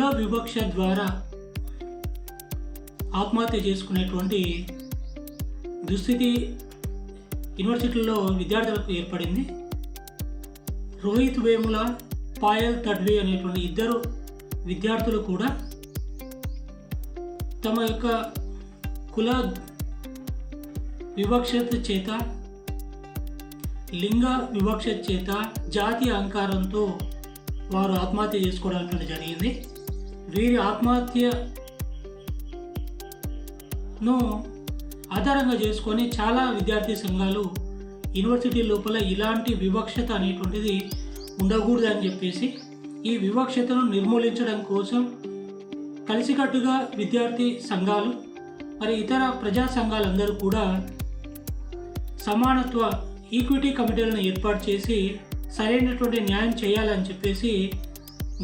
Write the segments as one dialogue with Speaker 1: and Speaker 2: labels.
Speaker 1: కుల వివక్ష ద్వారా ఆత్మహత్య చేసుకునేటువంటి దుస్థితి యూనివర్సిటీల్లో విద్యార్థులకు ఏర్పడింది. రోహిత్ వేముల పాయల్ తడ్వి అనేటువంటి ఇద్దరు విద్యార్థులు కూడా తమ యొక్క కుల వివక్షత చేత లింగ వివక్షత చేత జాతి అహంకారంతో వారు ఆత్మహత్య చేసుకోవడం జరిగింది. వీరి ఆత్మహత్యను ఆధారంగా చేసుకొని చాలా విద్యార్థి సంఘాలు యూనివర్సిటీ లోపల ఇలాంటి వివక్షత అనేటువంటిది ఉండకూడదు అని చెప్పేసి ఈ వివక్షతను నిర్మూలించడం కోసం కలిసికట్టుగా విద్యార్థి సంఘాలు మరి ఇతర ప్రజా సంఘాలందరూ కూడా సమానత్వ ఈక్విటీ కమిటీలను ఏర్పాటు చేసి సరైనటువంటి న్యాయం చేయాలని చెప్పేసి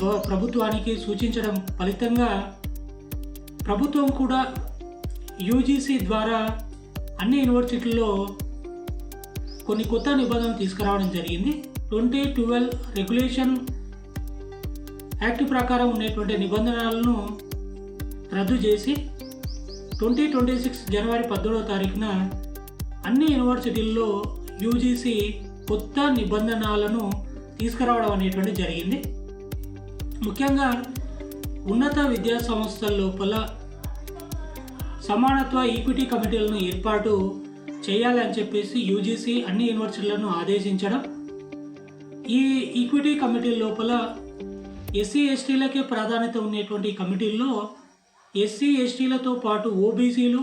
Speaker 1: ప్రభుత్వానికి సూచించడం ఫలితంగా ప్రభుత్వం కూడా యూజీసీ ద్వారా అన్ని యూనివర్సిటీల్లో కొన్ని కొత్త నిబంధనలు తీసుకురావడం జరిగింది. ట్వంటీ ట్వెల్వ్ రెగ్యులేషన్ యాక్ట్ ప్రకారం ఉండేటువంటి నిబంధనలను రద్దు చేసి ట్వంటీ ట్వంటీ సిక్స్ జనవరి పద్దెనిమిదవ తారీఖున అన్ని యూనివర్సిటీల్లో యూజీసీ కొత్త నిబంధనలను తీసుకురావడం అనేటువంటి జరిగింది. ముఖ్యంగా ఉన్నత విద్యా సంస్థల లోపల సమానత్వ ఈక్విటీ కమిటీలను ఏర్పాటు చేయాలని చెప్పేసి యూజీసీ అన్ని యూనివర్సిటీలను ఆదేశించడం. ఈ ఈక్విటీ కమిటీల లోపల ఎస్సీ ఎస్టీలకే ప్రాధాన్యత ఉండేటువంటి కమిటీల్లో ఎస్సీ ఎస్టీలతో పాటు ఓబీసీలు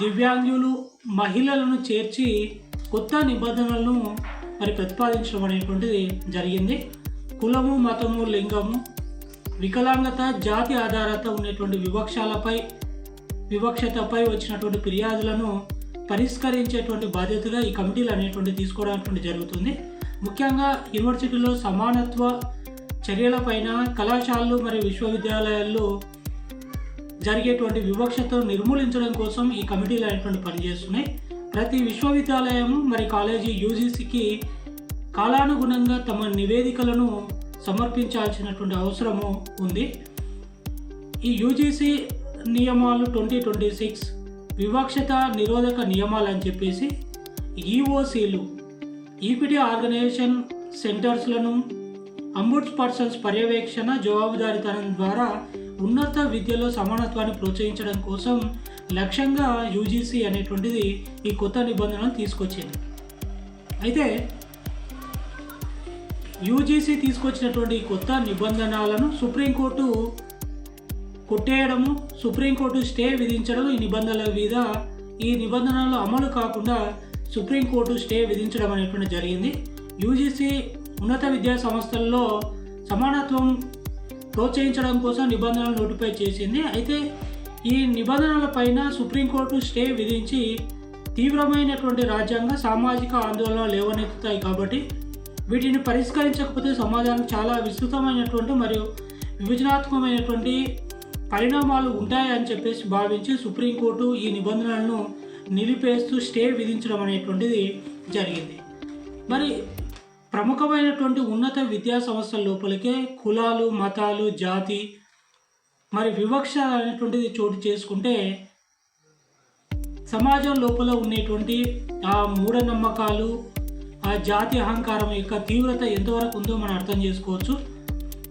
Speaker 1: దివ్యాంగులు మహిళలను చేర్చి కొత్త నిబంధనలను మరి ప్రతిపాదించడం అనేటువంటిది జరిగింది. కులము మతము లింగము వికలాంగత జాతి ఆధారత ఉన్నటువంటి వివక్షాలపై వివక్షతపై వచ్చినటువంటి ఫిర్యాదులను పరిష్కరించేటువంటి బాధ్యతగా ఈ కమిటీలు అనేటువంటి తీసుకోవడం జరుగుతుంది. ముఖ్యంగా యూనివర్సిటీలో సమానత్వ చర్యలపైన కళాశాలలు మరియు విశ్వవిద్యాలయాల్లో జరిగేటువంటి వివక్షతను నిర్మూలించడం కోసం ఈ కమిటీలు అనేటువంటి పనిచేస్తున్నాయి. ప్రతి విశ్వవిద్యాలయం మరి కాలేజీ యూజీసీకి కాలానుగుణంగా తమ నివేదికలను సమర్పించాల్సినటువంటి అవసరము ఉంది. ఈ యూజీసీ నియమాలు ట్వంటీ ట్వంటీ సిక్స్ వివక్షత నిరోధక నియమాలు అని చెప్పేసి ఈఓసీలు ఈక్విటీ ఆర్గనైజేషన్ సెంటర్స్లను అంబుడ్స్ పర్సన్స్ పర్యవేక్షణ జవాబుదారీతనం ద్వారా ఉన్నత విద్యలో సమానత్వాన్ని ప్రోత్సహించడం కోసం లక్ష్యంగా యూజీసీ అనేటువంటిది ఈ కొత్త నిబంధనలు తీసుకొచ్చింది. అయితే యూజీసీ తీసుకొచ్చినటువంటి కొత్త నిబంధనలను సుప్రీంకోర్టు కొట్టేయడము సుప్రీంకోర్టు స్టే విధించడం ఈ నిబంధనల మీద ఈ నిబంధనలు అమలు కాకుండా సుప్రీంకోర్టు స్టే విధించడం అనేటువంటి జరిగింది. యూజీసీ ఉన్నత విద్యా సంస్థల్లో సమానత్వం ప్రోత్సహించడం కోసం నిబంధనలు నోటిఫై చేసింది. అయితే ఈ నిబంధనల పైన సుప్రీంకోర్టు స్టే విధించి తీవ్రమైనటువంటి రాజ్యాంగ సామాజిక ఆందోళన లేవనెత్తుతాయి కాబట్టి వీటిని పరిష్కరించకపోతే సమాజానికి చాలా విస్తృతమైనటువంటి మరియు విభజనాత్మకమైనటువంటి పరిణామాలు ఉంటాయని చెప్పేసి భావించి సుప్రీంకోర్టు ఈ నిబంధనలను నిలిపేస్తూ స్టే విధించడం అనేటువంటిది జరిగింది. మరి ప్రముఖమైనటువంటి ఉన్నత విద్యా సంస్థల లోపలికే కులాలు మతాలు జాతి మరి వివక్ష అనేటువంటిది చోటు చేసుకుంటే సమాజం లోపల ఉండేటువంటి ఆ మూఢనమ్మకాలు ఆ జాతి అహంకారం యొక్క తీవ్రత ఎంతవరకు ఉందో మనం అర్థం చేసుకోవచ్చు.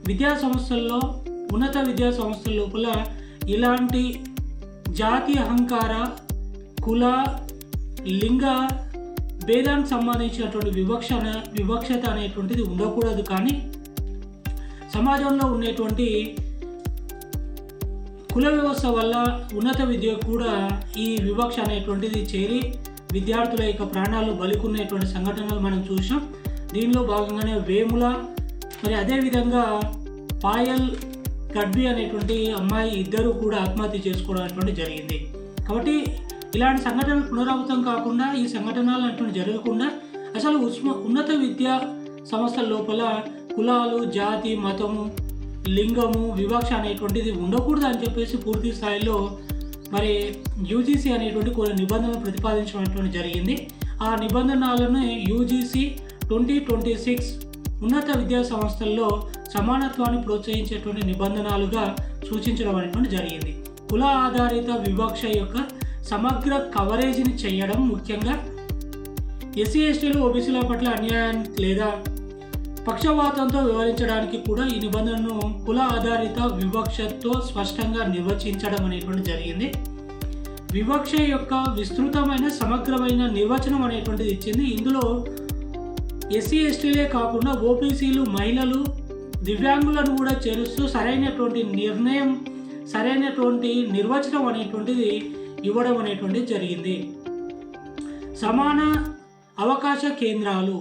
Speaker 1: విద్యా సంస్థల్లో ఉన్నత విద్యా సంస్థల లోపల ఇలాంటి జాతి అహంకార కుల లింగ భేదానికి సంబంధించినటువంటి వివక్ష వివక్షత అనేటువంటిది ఉండకూడదు. కానీ సమాజంలో ఉండేటువంటి కుల వ్యవస్థ వల్ల ఉన్నత విద్య కూడా ఈ వివక్ష అనేటువంటిది చేరి విద్యార్థుల యొక్క ప్రాణాలు బలికున్నటువంటి సంఘటనలు మనం చూసాం దీనిలో భాగంగానే వేముల మరి అదేవిధంగా పాయల్ గడ్బి అనేటువంటి అమ్మాయి ఇద్దరు కూడా ఆత్మహత్య చేసుకోవడం జరిగింది. కాబట్టి ఇలాంటి సంఘటనలు పునరావృతం కాకుండా ఈ సంఘటనలు అటువంటి జరగకుండా అసలు ఉష్మ ఉన్నత విద్యా సంస్థల లోపల కులాలు జాతి మతము లింగము వివక్ష అనేటువంటిది ఉండకూడదు అని చెప్పేసి పూర్తి స్థాయిలో మరి యూజీసీ అనేటువంటి కొన్ని నిబంధనలు ప్రతిపాదించడం జరిగింది. ఆ నిబంధనలను యూజీసీ ట్వంటీ ట్వంటీ సిక్స్ ఉన్నత విద్యా సంస్థల్లో సమానత్వాన్ని ప్రోత్సహించేటువంటి నిబంధనలుగా సూచించడం అనేటువంటి జరిగింది. కుల ఆధారిత వివక్ష యొక్క సమగ్ర కవరేజీని చేయడం ముఖ్యంగా ఎస్సీ ఎస్టీలు ఓబీసీల పట్ల అన్యాయం లేదా పక్షవాతంతో వివరించడానికి కూడా ఈ నిబంధనను కుల ఆధారిత వివక్షతో స్పష్టంగా నిర్వచించడం అనేటువంటి జరిగింది. వివక్ష యొక్క విస్తృతమైన సమగ్రమైన నిర్వచనం అనేటువంటిది ఇచ్చింది. ఇందులో ఎస్సీ ఎస్టీలే కాకుండా ఓబీసీలు మహిళలు దివ్యాంగులను కూడా చేరుస్తూ సరైనటువంటి నిర్ణయం సరైనటువంటి నిర్వచనం అనేటువంటిది ఇవ్వడం అనేటువంటిది జరిగింది. సమాన అవకాశ కేంద్రాలు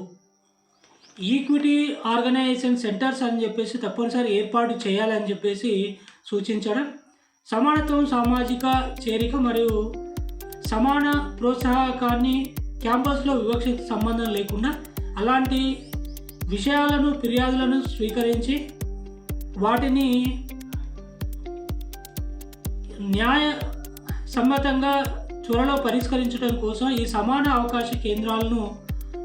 Speaker 1: ఈక్విటీ ఆర్గనైజేషన్ సెంటర్స్ అని చెప్పేసి తప్పనిసరి ఏర్పాటు చేయాలని చెప్పేసి సూచించడం సమానత్వం సామాజిక చేరిక మరియు సమాన ప్రోత్సాహకాన్ని క్యాంపస్లో వివక్షిత సంబంధం లేకుండా అలాంటి విషయాలను ఫిర్యాదులను స్వీకరించి వాటిని న్యాయ సమ్మతంగా త్వరలో పరిష్కరించడం కోసం ఈ సమాన అవకాశ కేంద్రాలను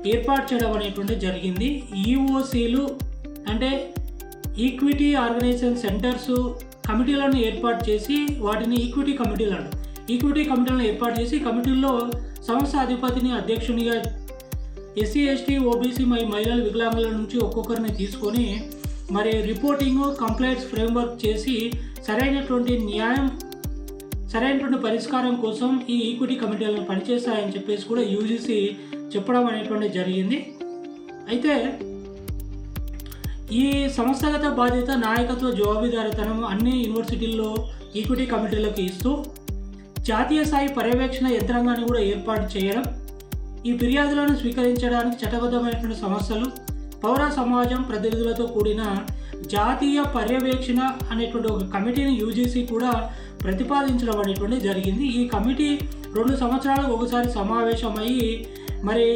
Speaker 1: ఏర్పాటు చేయడం అనేటువంటి జరిగింది. ఈఓసీలు అంటే ఈక్విటీ ఆర్గనైజేషన్ సెంటర్స్ కమిటీలను ఏర్పాటు చేసి వాటిని ఈక్విటీ కమిటీలు ఈక్విటీ కమిటీలను ఏర్పాటు చేసి కమిటీల్లో సంస్థ అధిపతిని అధ్యక్షునిగా ఎస్సీ ఎస్టీ ఓబీసీ మరి మహిళల వికలాంగుల నుంచి ఒక్కొక్కరిని తీసుకొని మరి రిపోర్టింగ్ కంప్లైంట్స్ ఫ్రేమ్వర్క్ చేసి సరైనటువంటి న్యాయం సరైనటువంటి పరిష్కారం కోసం ఈ ఈక్విటీ కమిటీలను పనిచేస్తాయని చెప్పేసి కూడా యూజీసీ చెప్పడం అనేటువంటి జరిగింది. అయితే ఈ సంస్థాగత బాధ్యత నాయకత్వ జవాబుదారితనం అన్ని యూనివర్సిటీల్లో ఈక్విటీ కమిటీలకు ఇస్తూ జాతీయ స్థాయి పర్యవేక్షణ యంత్రాంగాన్ని కూడా ఏర్పాటు చేయడం ఈ ఫిర్యాదులను స్వీకరించడానికి చట్టబద్ధమైనటువంటి సంస్థలు పౌర సమాజం ప్రతినిధులతో కూడిన జాతీయ పర్యవేక్షణ అనేటువంటి ఒక కమిటీని యూజీసీ కూడా ప్రతిపాదించడం అనేటువంటి జరిగింది. ఈ కమిటీ రెండు సంవత్సరాలకు ఒకసారి సమావేశమయ్యి మరి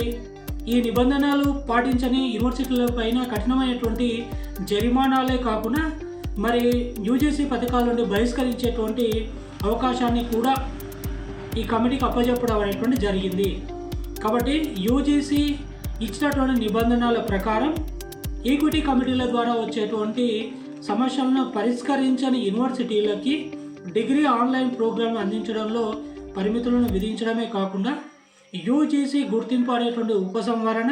Speaker 1: ఈ నిబంధనలు పాటించని యూనివర్సిటీల పైన కఠినమైనటువంటి జరిమానాలే కాకుండా మరి యూజీసీ పథకాల నుండి బహిష్కరించేటువంటి అవకాశాన్ని కూడా ఈ కమిటీకి అప్పచెప్పడం అనేటువంటి జరిగింది. కాబట్టి యూజీసీ ఇచ్చినటువంటి నిబంధనల ప్రకారం ఈక్విటీ కమిటీల ద్వారా వచ్చేటువంటి సమస్యలను పరిష్కరించని యూనివర్సిటీలకి డిగ్రీ ఆన్లైన్ ప్రోగ్రాం అందించడంలో పరిమితులను విధించడమే కాకుండా యూజీసీ గుర్తింపు అనేటువంటి ఉపసంహరణ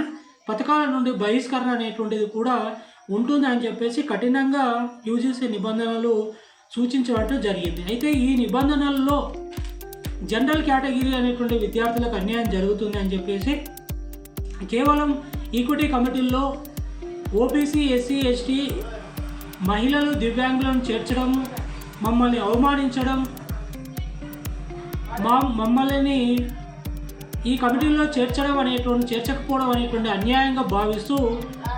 Speaker 1: పథకాల నుండి బహిష్కరణ అనేటువంటిది కూడా ఉంటుంది అని చెప్పేసి కఠినంగా యూజీసీ నిబంధనలు సూచించడం జరిగింది. అయితే ఈ నిబంధనల్లో జనరల్ కేటగిరీ అనేటువంటి విద్యార్థులకు అన్యాయం జరుగుతుంది అని చెప్పేసి కేవలం ఈక్విటీ కమిటీల్లో ఓబీసీ ఎస్సీ ఎస్టీ మహిళలు దివ్యాంగులను చేర్చడం మమ్మల్ని అవమానించడం మా మమ్మల్ని ఈ కమిటీలో చేర్చడం అనేటువంటి చేర్చకపోవడం అనేటువంటి అన్యాయంగా భావిస్తూ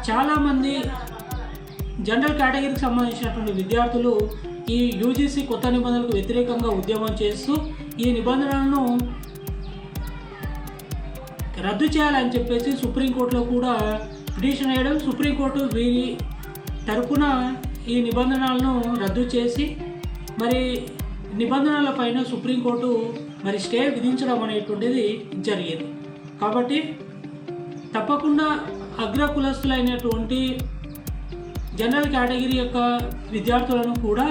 Speaker 1: చాలామంది జనరల్ కేటగిరీకి సంబంధించినటువంటి విద్యార్థులు ఈ యూజీసీ కొత్త నిబంధనలకు వ్యతిరేకంగా ఉద్యమం చేస్తూ ఈ నిబంధనలను రద్దు చేయాలని చెప్పేసి సుప్రీంకోర్టులో కూడా పిటిషన్ వేయడం సుప్రీంకోర్టు వీరి తరపున ఈ నిబంధనలను రద్దు చేసి మరి నిబంధనల పైన సుప్రీంకోర్టు మరి స్టే విధించడం అనేటువంటిది జరిగింది. కాబట్టి తప్పకుండా అగ్ర కులస్తులైనటువంటి జనరల్ కేటగిరీ యొక్క విద్యార్థులను కూడా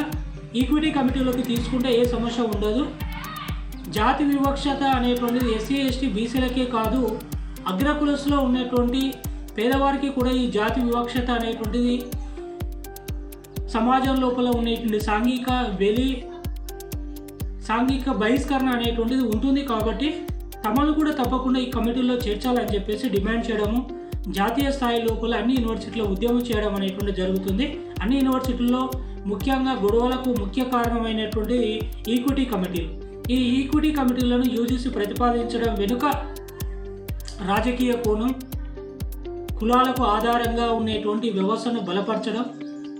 Speaker 1: ఈక్విటీ కమిటీలోకి తీసుకుంటే ఏ సమస్య ఉండదు. జాతి వివక్షత అనేటువంటిది ఎస్సీ ఎస్టీ బీసీలకే కాదు అగ్రకులస్లో ఉన్నటువంటి పేదవారికి కూడా ఈ జాతి వివక్షత అనేటువంటిది సమాజం లోపల ఉండేటువంటి సాంఘిక వెలి సాంఘిక బహిష్కరణ అనేటువంటిది ఉంటుంది కాబట్టి తమను కూడా తప్పకుండా ఈ కమిటీలో చేర్చాలని చెప్పేసి డిమాండ్ చేయడము జాతీయ స్థాయి లోపల అన్ని యూనివర్సిటీలో ఉద్యమం చేయడం అనేటువంటి జరుగుతుంది. అన్ని యూనివర్సిటీల్లో ముఖ్యంగా గొడవలకు ముఖ్య కారణమైనటువంటి ఈక్విటీ కమిటీలు. ఈ ఈక్విటీ కమిటీలను యూజీసీ ప్రతిపాదించడం వెనుక రాజకీయ కోణం కులాలకు ఆధారంగా ఉండేటువంటి వ్యవస్థను బలపరచడం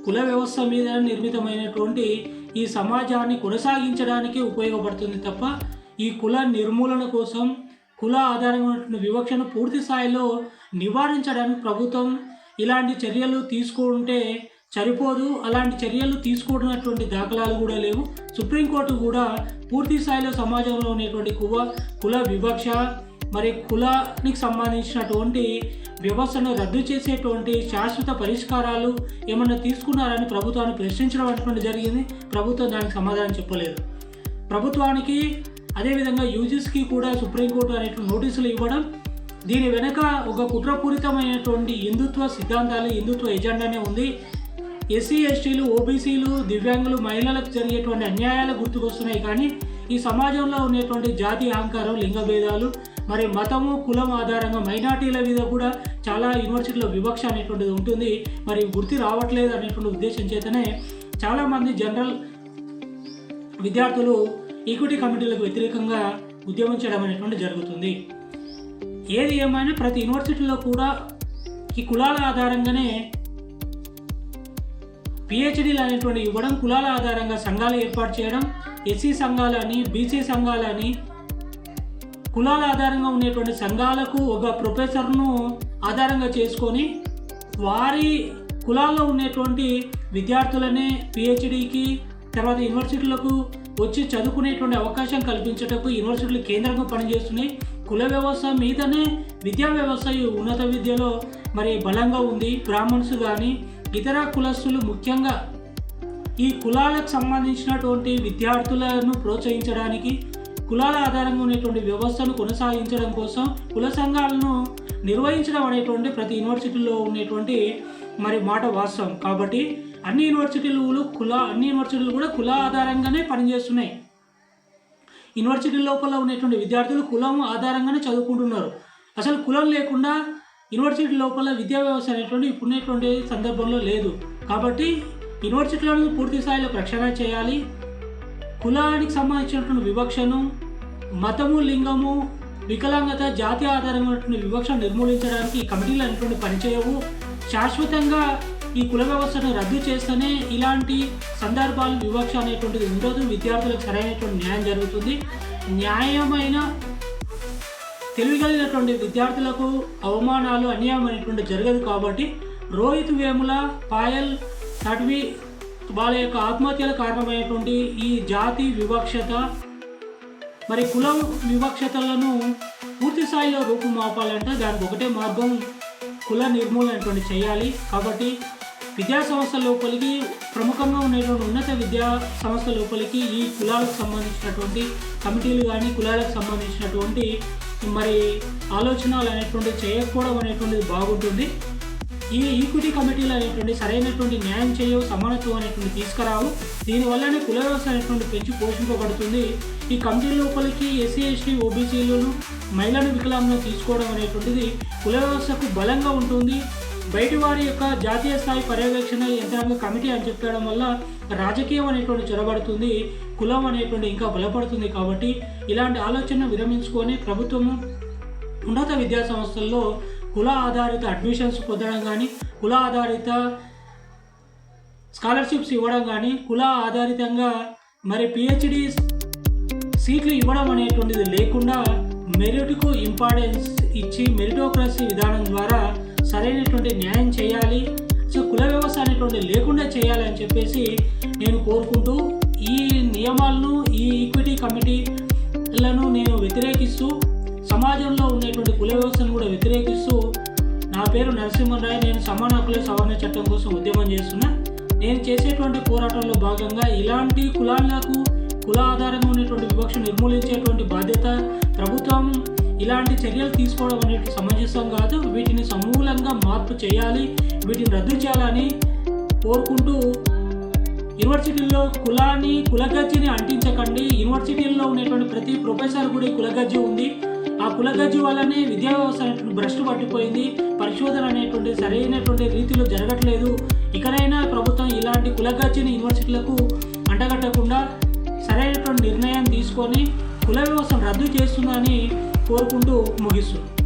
Speaker 1: కుల వ్యవస్థ మీద నిర్మితమైనటువంటి ఈ సమాజాన్ని కొనసాగించడానికి ఉపయోగపడుతుంది తప్ప ఈ కుల నిర్మూలన కోసం కుల ఆధారంగా ఉన్నటువంటి వివక్షను పూర్తి స్థాయిలో నివారించడానికి ప్రభుత్వం ఇలాంటి చర్యలు తీసుకుంటే సరిపోదు. అలాంటి చర్యలు తీసుకుంటున్నటువంటి దాఖలాలు కూడా లేవు. సుప్రీంకోర్టు కూడా పూర్తి స్థాయిలో సమాజంలో ఉన్నటువంటి కువ కుల వివక్ష మరి కులానికి సంబంధించినటువంటి వ్యవస్థను రద్దు చేసేటువంటి శాశ్వత పరిష్కారాలు ఏమన్నా తీసుకున్నారని ప్రభుత్వాన్ని ప్రశ్నించడం అటువంటి జరిగింది. ప్రభుత్వం దానికి సమాధానం చెప్పలేదు. ప్రభుత్వానికి అదేవిధంగా యూజీస్కి కూడా సుప్రీంకోర్టు అనేటువంటి నోటీసులు ఇవ్వడం దీని వెనుక ఒక కుట్రపూరితమైనటువంటి హిందుత్వ సిద్ధాంతాలు హిందుత్వ ఎజెండానే ఉంది. ఎస్సీ ఎస్టీలు ఓబీసీలు దివ్యాంగులు మహిళలకు జరిగేటువంటి అన్యాయాలు గుర్తుకొస్తున్నాయి. కానీ ఈ సమాజంలో ఉన్నటువంటి జాతి అహంకారం లింగ భేదాలు మరి మతము కులం ఆధారంగా మైనార్టీల మీద కూడా చాలా యూనివర్సిటీలో వివక్ష అనేటువంటిది ఉంటుంది. మరి గుర్తు రావట్లేదు అనేటువంటి ఉద్దేశం చేతనే చాలామంది జనరల్ విద్యార్థులు ఈక్విటీ కమిటీలకు వ్యతిరేకంగా ఉద్యమం చేయడం అనేటువంటి జరుగుతుంది. ఏది ఏమైనా ప్రతి యూనివర్సిటీలో కూడా ఈ కులాల ఆధారంగానే పిహెచ్డీలు అనేటువంటి ఇవ్వడం కులాల ఆధారంగా సంఘాలు ఏర్పాటు చేయడం ఎస్సీ సంఘాలని బీసీ సంఘాలని కులాల ఆధారంగా ఉండేటువంటి సంఘాలకు ఒక ప్రొఫెసర్ను ఆధారంగా చేసుకొని వారి కులాల్లో ఉండేటువంటి విద్యార్థులనే పిహెచ్డికి తర్వాత యూనివర్సిటీలకు వచ్చి చదువుకునేటువంటి అవకాశం కల్పించటకు యూనివర్సిటీలు కేంద్రంగా పనిచేస్తున్నాయి. కుల వ్యవస్థ మీదనే విద్యా వ్యవస్థ ఉన్నత విద్యలో మరి బలంగా ఉంది. బ్రాహ్మణ్స్ కానీ ఇతర కులస్తులు ముఖ్యంగా ఈ కులాలకు సంబంధించినటువంటి విద్యార్థులను ప్రోత్సహించడానికి కులాల ఆధారంగా ఉన్నటువంటి వ్యవస్థను కొనసాగించడం కోసం కుల సంఘాలను నిర్వహించడం అనేటువంటి ప్రతి యూనివర్సిటీలో ఉన్నటువంటి మరి మాట వాస్తవం. కాబట్టి అన్ని యూనివర్సిటీలు కుల అన్ని యూనివర్సిటీలు కూడా కుల ఆధారంగానే పనిచేస్తున్నాయి. యూనివర్సిటీ లోపల ఉన్నటువంటి విద్యార్థులు కులం ఆధారంగానే చదువుకుంటున్నారు. అసలు కులం లేకుండా యూనివర్సిటీ లోపల విద్యా వ్యవస్థ అనేటువంటి ఇప్పుడున్నటువంటి సందర్భంలో లేదు. కాబట్టి యూనివర్సిటీలను పూర్తి స్థాయిలో రక్షణ చేయాలి. కులానికి సంబంధించినటువంటి వివక్షను మతము లింగము వికలాంగత జాతి ఆధారమైనటువంటి వివక్ష నిర్మూలించడానికి ఈ కమిటీలు అనేటువంటి పనిచేయవు శాశ్వతంగా ఈ కుల వ్యవస్థను రద్దు చేస్తేనే ఇలాంటి సందర్భాలు వివక్ష అనేటువంటిది ఉండదు. విద్యార్థులకు సరైనటువంటి న్యాయం జరుగుతుంది. న్యాయమైన తెలివిగలిగినటువంటి విద్యార్థులకు అవమానాలు అన్యాయం అనేటువంటి జరగదు కాబట్టి రోహిత్ వేముల పాయల్ నడ్వి వాళ్ళ యొక్క ఆత్మహత్యల కారణమైనటువంటి ఈ జాతి వివక్షత మరి కులం వివక్షతలను పూర్తి స్థాయిలో రూపుమాపాలంటే దానికి ఒకటే మార్గం కుల నిర్మూలనటువంటి చేయాలి. కాబట్టి విద్యా సంస్థ లోపలికి ప్రముఖంగా ఉన్నటువంటి ఉన్నత విద్యా సంస్థ లోపలికి ఈ కులాలకు సంబంధించినటువంటి కమిటీలు కానీ కులాలకు సంబంధించినటువంటి మరి ఆలోచనలు అనేటువంటివి చేయకపోవడం అనేటువంటిది బాగుంటుంది. ఈ ఈక్విటీ కమిటీలు అనేటువంటి సరైనటువంటి న్యాయం చేయవు సమానత్వం అనేటువంటి తీసుకురావు. దీనివల్లనే కుల వ్యవస్థ అనేటువంటి పెంచి పోషింపబడుతుంది. ఈ కమిటీ లోపలికి ఎస్సీ ఎస్టీ ఓబీసీలను మహిళను వికలాంగం తీసుకోవడం అనేటువంటిది కుల వ్యవస్థకు బలంగా ఉంటుంది. బయటి వారి యొక్క జాతీయ స్థాయి పర్యవేక్షణ యంత్రాంగ కమిటీ అని చెప్పడం వల్ల రాజకీయం అనేటువంటి చొరబడుతుంది కులం అనేటువంటి ఇంకా బలపడుతుంది కాబట్టి ఇలాంటి ఆలోచన విరమించుకొని ప్రభుత్వము ఉన్నత విద్యా సంస్థల్లో కుల ఆధారిత అడ్మిషన్స్ పొందడం కానీ కుల ఆధారిత స్కాలర్షిప్స్ ఇవ్వడం కానీ కుల ఆధారితంగా మరి పిహెచ్డి సీట్లు ఇవ్వడం అనేటువంటిది లేకుండా మెరిట్కు ఇంపార్టెన్స్ ఇచ్చి మెరిటోక్రసీ విధానం ద్వారా సరైనటువంటి న్యాయం చేయాలి. సో కుల వ్యవస్థ అనేటువంటి లేకుండా చేయాలి అని చెప్పేసి నేను కోరుకుంటూ ఈ నియమాలను ఈ ఈక్విటీ కమిటీలను నేను వ్యతిరేకిస్తూ సమాజంలో ఉన్నటువంటి కుల వ్యవస్థను కూడా వ్యతిరేకిస్తూ నా పేరు నరసింహరాయ్. నేను సమాన హక్కుల సవరణ చట్టం కోసం ఉద్యమం చేస్తున్నా. నేను చేసేటువంటి పోరాటంలో భాగంగా ఇలాంటి కులాలకు కుల ఆధారంగా ఉన్నటువంటి వివక్ష నిర్మూలించేటువంటి బాధ్యత ప్రభుత్వం ఇలాంటి చర్యలు తీసుకోవడం అనేది సమంజసం కాదు. వీటిని సమూలంగా మార్పు చేయాలి వీటిని రద్దు చేయాలని కోరుకుంటూ యూనివర్సిటీల్లో కులాన్ని కులగజ్జిని అంటించకండి. యూనివర్సిటీల్లో ఉన్నటువంటి ప్రతి ప్రొఫెసర్ కూడా కులగజ్జి ఉంది. ఆ కులగజ్జి వల్లనే విద్యా వ్యవస్థ అనేటువంటి భ్రష్టు పట్టిపోయింది. పరిశోధన అనేటువంటి సరైనటువంటి రీతిలో జరగట్లేదు. ఇకనైనా ప్రభుత్వం ఇలాంటి కులగజ్జిని యూనివర్సిటీలకు అంటగట్టకుండా సరైనటువంటి నిర్ణయం తీసుకొని కుల వ్యవస్థను రద్దు చేస్తుందని కోరుకుంటూ ముగిస్తుంది